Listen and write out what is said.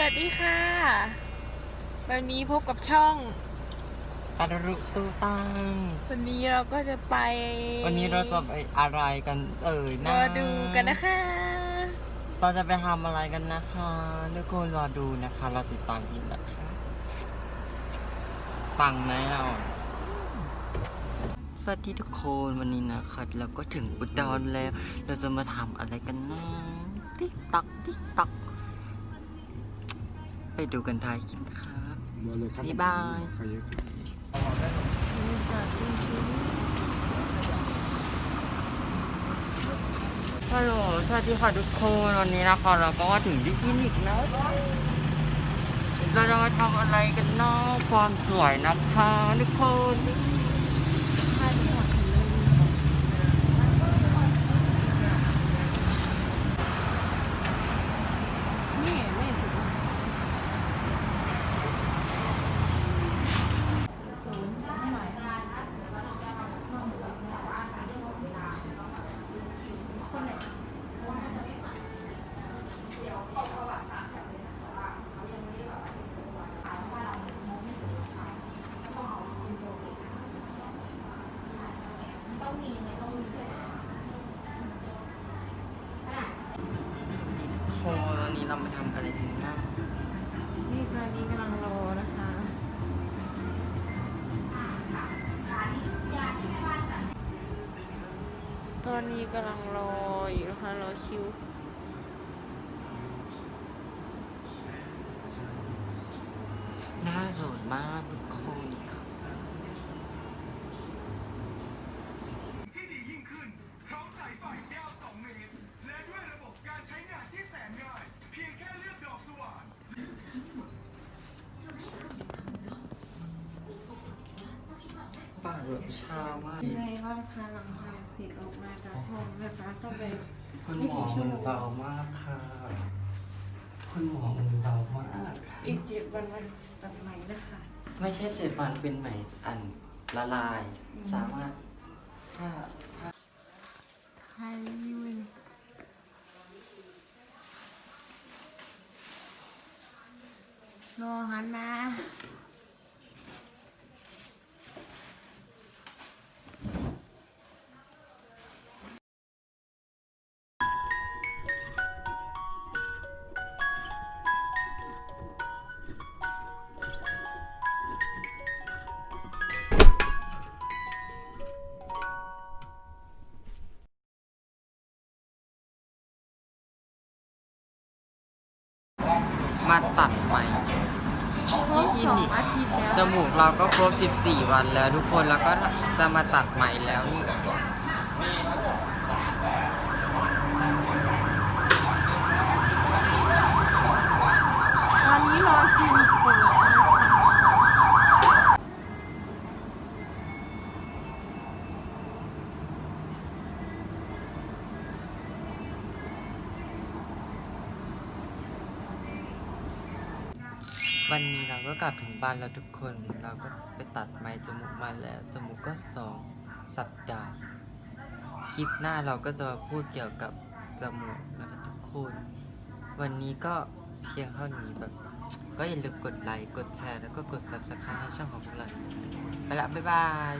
วัสดีค่ะ วันนี้พบกับช่องตารุตูตังวันนี้เราก็จะไป วันนี้เราจะไปอะไรกันเอ่ยรนะอดูกันนะคะเราจะไปทำอะไรกันนะคะทุกคนรอดูนะคะ เราติดตามอีกนะคะปังแน่นอนสวัสดีทุกคนวันนี้นะคะเราก็ถึงอุดรแล้ว เราจะมาทำอะไรกันนะติ๊กตักติ๊กตักไป ดูกันท้ายคลิปครับมาเลยครับบ๊ายบายใครเยอะฮัลโหลสวัสดีค่ะทุกคนวันนี้นะคะเราก็มาถึงที่คลินิกแล้วเราจะมาทำอะไรกันเนาะความสวยนะคะทุกคน คนวันนี้เรามาทำอะไรกันนะนี่ตอนนี้กำลังรอนะคะ ตอนนี้กำลังรออยู่นะคะรอคิว น่าสนมากทุกคน ปากแบบชามากไงว่าพาหลังทำเสร็จออกมาจากห้องแม่ฟ้าก็ไปคุณหมอมือเบามากค่ะคุณหมอมือเบามากอีกเจ็ดวันวันตัดใหม่นะคะ ไม่ใช่เจ็ดวันเป็นไหมอันละลาย สามารถถ้าถ้าไทยวิวรอหันมา มาตัดไหมครบที่คลิสองนิกอาทิตย์แล้วจมูกเราก็ครบ 14 วันแล้วทุกคนแล้วก็จะมาตัดไหมแล้วนี่ วันนี้เราก็กลับถึงบ้านแล้วทุกคน เราก็ไปตัดไหมจมูกมาแล้ว จมูกก็สองสัปดาห์ คลิปหน้าเราก็จะมาพูดเกี่ยวกับจมูกนะครับทุกคน วันนี้ก็เพียงเท่านี้แบบ ก็อย่าลืมกดไลค์ กดแชร์ แล้วก็กด subscribe ให้ช่องของพวกเราด้วยนะไปละบ๊ายบาย